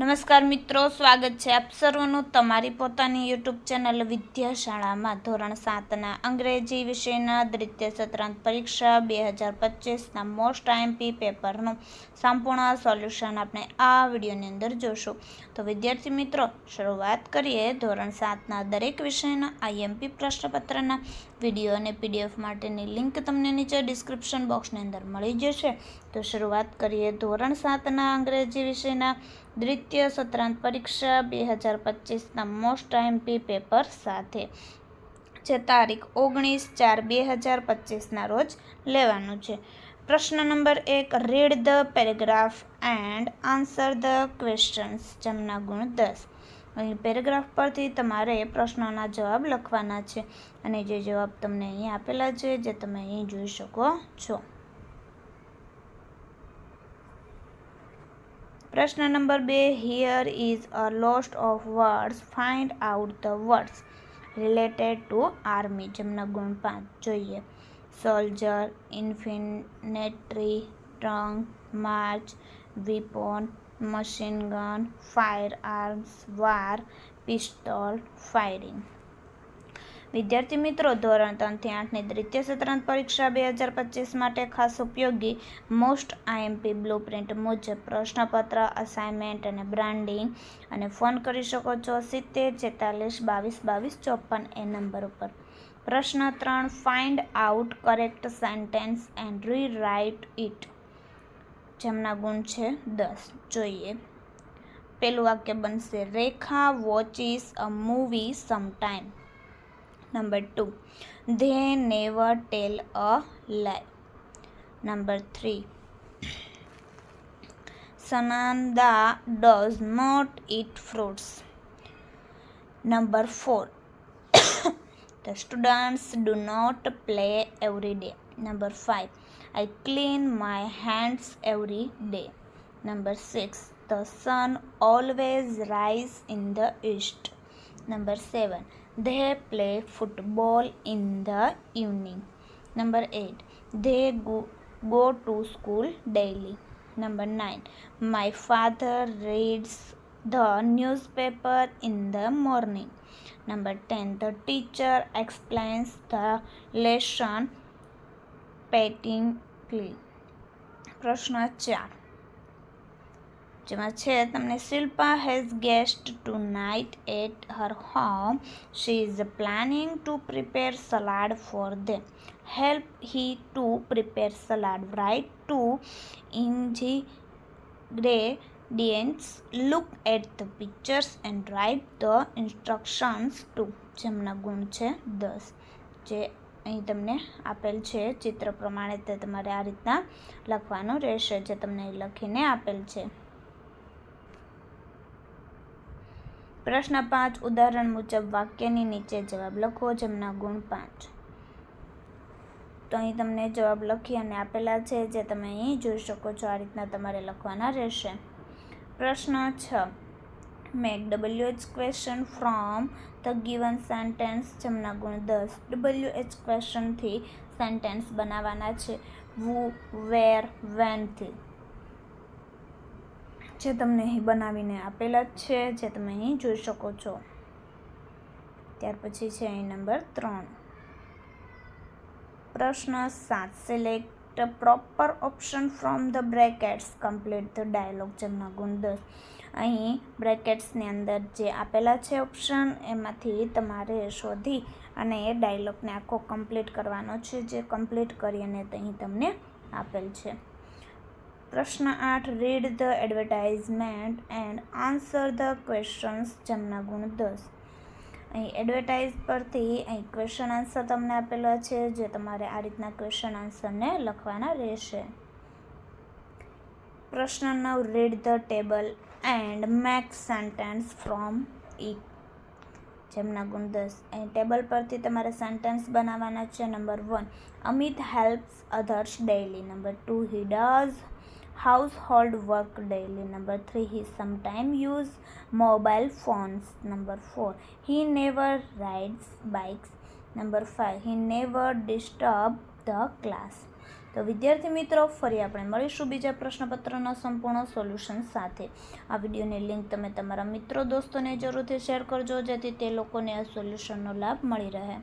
નમસ્કાર મિત્રો, સ્વાગત છે આપ સર્વનું તમારી પોતાની યુટ્યુબ ચેનલ વિદ્યાશાળામાં ધોરણ સાતના અંગ્રેજી વિષયના દ્વિતીય સત્રાંત પરીક્ષા બે હજાર પચીસના મોસ્ટ આઈએમપી પેપરનું સંપૂર્ણ સોલ્યુશન આપણે આ વિડીયોની અંદર જોશું. તો વિદ્યાર્થી મિત્રો, શરૂઆત કરીએ ધોરણ સાતના દરેક વિષયના આઈએમપી પ્રશ્નપત્રના. વીડિયો અને પીડીએફ માટેની લિંક તમને નીચે ડિસ્ક્રિપ્શન બોક્સની અંદર મળી જશે. તો શરૂઆત કરીએ ધોરણ સાતના અંગ્રેજી વિષયના. દ્વિતીય સત્રાંત પરીક્ષા બે હજાર પચીસના મોસ્ટ એમપી પેપર સાથે. જે તારીખ ઓગણીસ ચાર બે હજાર પચીસના રોજ લેવાનું છે. પ્રશ્ન નંબર એક read the paragraph and answer the questions જેમના ગુણ દસ. અહીં પેરેગ્રાફ પરથી તમારે પ્રશ્નોના જવાબ લખવાના છે અને જે જવાબ તમને અહીં આપેલા છે, જે તમે અહીં જોઈ શકો છો. પ્રશ્ન નંબર બે here is a lost of words find out the words related to army જેમના ગુણ પાંચ, જોઈએ. Soldier infantry trunk march weapon machine gun fire arms war pistol firing વિદ્યાર્થી મિત્રો, ધોરણ ત્રણથી આઠની દ્વિતીય સત્રાંત પરીક્ષા બે હજાર પચીસ માટે ખાસ ઉપયોગી મોસ્ટ આઈએમપી બ્લુ પ્રિન્ટ મુજબ પ્રશ્નપત્ર અસાઇનમેન્ટ અને બ્રાન્ડિંગ અને ફોન કરી શકો છો સિત્તેર, છેતાલીસ, બાવીસ બાવીસ, ચોપન એ નંબર ઉપર. પ્રશ્ન ત્રણ find out correct sentence and rewrite it જેમના ગુણ છે દસ. જોઈએ. પેલું વાક્ય બનશે, Rekha watches a movie sometime Number two, they never tell a lie. Number three, Sananda does not eat fruits. Number four, the students do not play every day. Number five, I clean my hands every day. Number six, the sun always rises in the east. Number seven, they play football in the evening. Number 8. They go, go to school daily. Number 9. My father reads the newspaper in the morning. Number 10. The teacher explains the lesson patiently. પ્રશ્ન ચાર જેમાં છે, તમને Shilpa has guest tonight at her home she is planning to prepare salad for them help he to prepare salad write two ingredients look at the pictures and write the instructions two જેમના ગુણ છે, દસ. જે અહીં તમને આપેલ છે, ચિત્ર પ્રમાણે તે તમારે આ રીતના લખવાનું રહેશે, જે તમને લખીને આપેલ છે. પ્રશ્ન પાંચ, ઉદાહરણ મુજબ વાક્યની નીચે જવાબ લખો, જેમના ગુણ પાંચ. તો અહીં તમને જવાબ લખી અને આપેલા છે, જે તમે અહીં જોઈ શકો છો. આ રીતના તમારે લખવાના રહેશે. પ્રશ્ન છ. Make W H question from the given sentence જેમના ગુણ દસ. ડબલ્યુ એચ ક્વેશ્ચનથી સેન્ટેન્સ બનાવવાના છે. વુ વેર વેનથી જે તમને અહીં બનાવીને આપેલા જ છે, જે તમે અહીં જોઈ શકો છો. ત્યાર પછી છે અહીં નંબર ત્રણ. પ્રશ્ન સાત. Select proper option from the brackets complete the dialogue જેમના ગુણ અહીં બ્રેકેટ્સની અંદર જે આપેલા છે ઓપ્શન એમાંથી તમારે શોધી અને એ ડાયલોગને આખો કમ્પ્લીટ કરવાનો છે, જે કમ્પ્લીટ કરી અને અહીં તમને આપેલ છે. પ્રશ્ન આઠ read the advertisement and answer the questions જેમના ગુણ દસ. અહીં એડવર્ટાઇઝ પરથી અહીં ક્વેશ્ચન આન્સર તમને આપેલા છે, જે તમારે આ રીતના ક્વેશ્ચન આન્સરને લખવાના રહેશે. પ્રશ્ન નવ read the table and make sentence from it જેમના ગુણ દસ. અહીં ટેબલ પરથી તમારે સેન્ટેન્સ બનાવવાના છે. Number one Amit helps others daily number two he does household work daily number 3 he sometimes use mobile phones number 4 he never rides bikes number 5 he never disturb the class તો વિદ્યાર્થી મિત્રો ફરી આપણે મળીશું બીજા પ્રશ્નપત્રના સંપૂર્ણ સોલ્યુશન સાથે આ વિડીયોની લિંક તમે તમારા મિત્રો દોસ્તોને જરૂરથી શેર કરજો જેથી તે લોકોને આ સોલ્યુશનનો લાભ મળી રહે